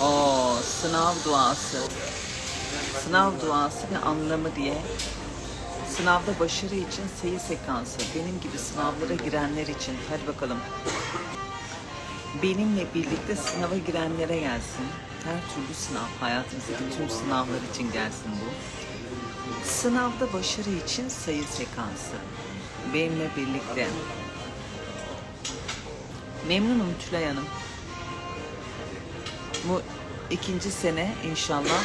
O sınav duası. Sınav duası ve anlamı diye. Sınavda başarı için sayı sekansı. Benim gibi sınavlara girenler için. Hadi bakalım. Benimle birlikte sınava girenlere gelsin. Her türlü sınav, hayatımızdaki tüm sınavlar için gelsin bu. Sınavda başarı için sayı sekansı. Benimle birlikte. Memnunum Tülay Hanım. Bu ikinci sene inşallah.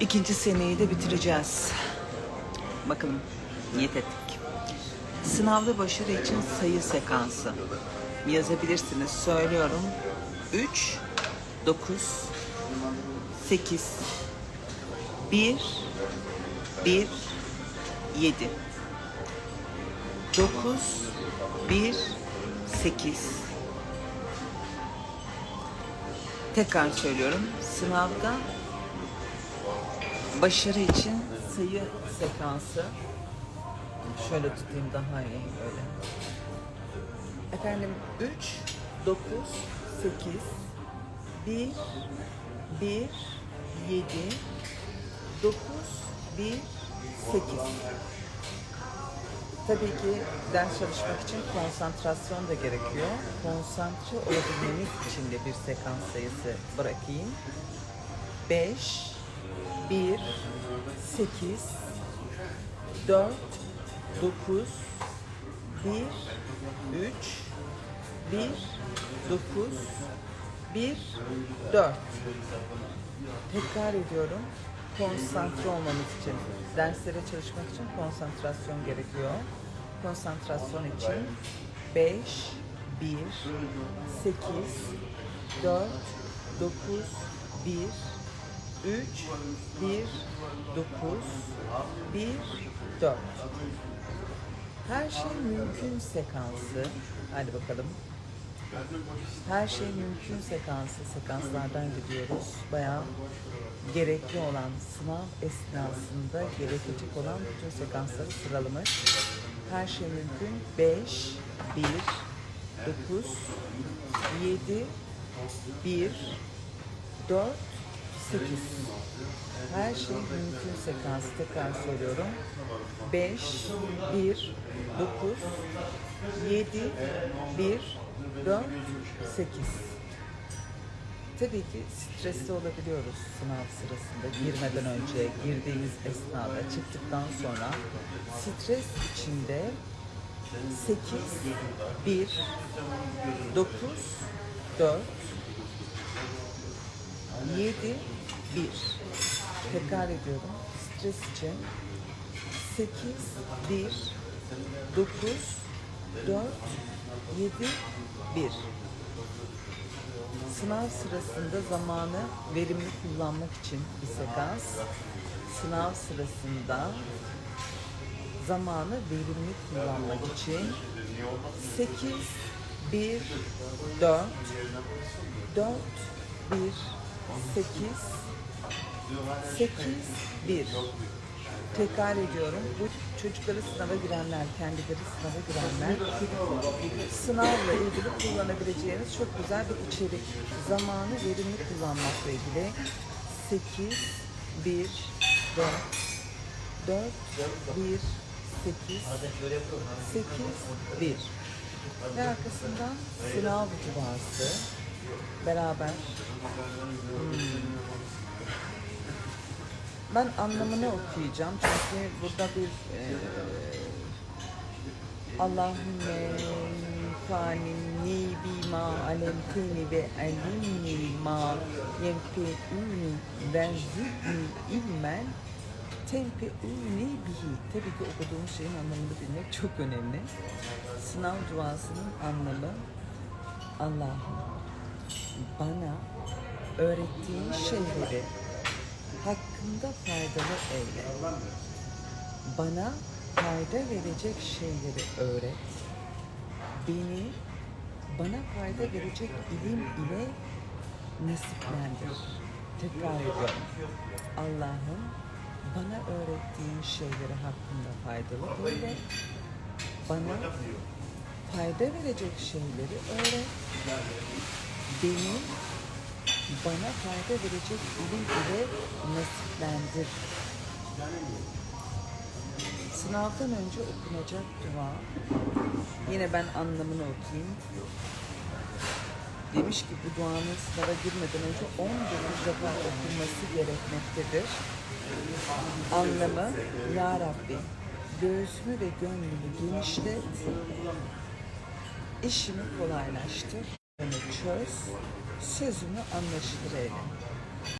İkinci seneyi de bitireceğiz. Bakalım niyet ettik. Sınavda başarı için sayı sekansı. Yazabilirsiniz. Söylüyorum. 3, 9, 8, 1, 1, 7, 9, 1, 8, Tekrar söylüyorum. Sınavda başarı için sayı sekansı. Şöyle tutayım daha iyi öyle. Efendim 3, 9, 8, 1, 1, 7, 9, 1, 8. Tabii ki ders çalışmak için konsantrasyon da gerekiyor. Konsantre olabilmeniz için de bir sekans sayısı bırakayım. 5, 1, 8, 4, 9, 1, 3, 1, 9, 1, 4. Tekrar ediyorum. Konsantre olmamız için, derslere çalışmak için konsantrasyon gerekiyor. Konsantrasyon için 5, 1, 8, 4, 9, 1, 3, 1, 9, 1, 4. Her şey mümkün sekansı. Hadi bakalım. Her şey mümkün sekansı, sekanslardan gidiyoruz. Bayağı gerekli olan sınav esnasında gerekecek olan bütün sekansları sıralamış. Her şey mümkün. 5, 1, 9, 7, 1, 4, 8. Her şey mümkün sekansı tekrar söylüyorum. 5, 1, 9, 7, 1, 4, 8. Tabii ki stresli olabiliyoruz sınav sırasında girmeden önce, girdiğimiz esnada, çıktıktan sonra stres içinde 8, 1, 9, 4, 7, 1. Tekrar ediyorum. Stres için 8, 1, 9, 4, 7, 1. Sınav sırasında zamanı verimli kullanmak için bir sekans. Sınav sırasında zamanı verimli kullanmak için 8, 1, 4, 4, 1, 8, 8, 1. Tekrar ediyorum. Bu çocukları sınava girenler, kendileri sınava girenler. Sınavla ilgili kullanabileceğiniz çok güzel bir içerik. Zamanı verimli kullanmakla ilgili. 8, 1, 4, 4, 1, 8, 8, 1. Ve arkasından sınav duası. Beraber. Hmm, ben anlamını okuyacağım çünkü burada bir e, Allahümme fanini bima alemteni ve alimni ma yenfe'uni ve zidni ilmen tenfe'uni bihi. Tabii ki okuduğumuz şeyin anlamını bilmek çok önemli. Sınav duasının anlamı Allah'ım bana öğrettiğin şeyleri hakkında faydalı eyle. Bana fayda verecek şeyleri öğret. Beni bana fayda verecek ilim ile nasiplendir. Tekrar ediyorum. Allah'ım bana öğrettiğin şeyleri hakkında faydalı eyle. Bana fayda verecek şeyleri öğret. beni bana fayda verecek ilim ile nasiplendir. Sınavdan önce okunacak dua. Yine ben anlamını okuyayım. Demiş ki bu duanın sınava girmeden önce 19 defa okunması gerekmektedir. Anlamı Ya Rabbi göğsümü ve gönlümü genişlet, işimi kolaylaştır, çöz, sözümü anlaşılır.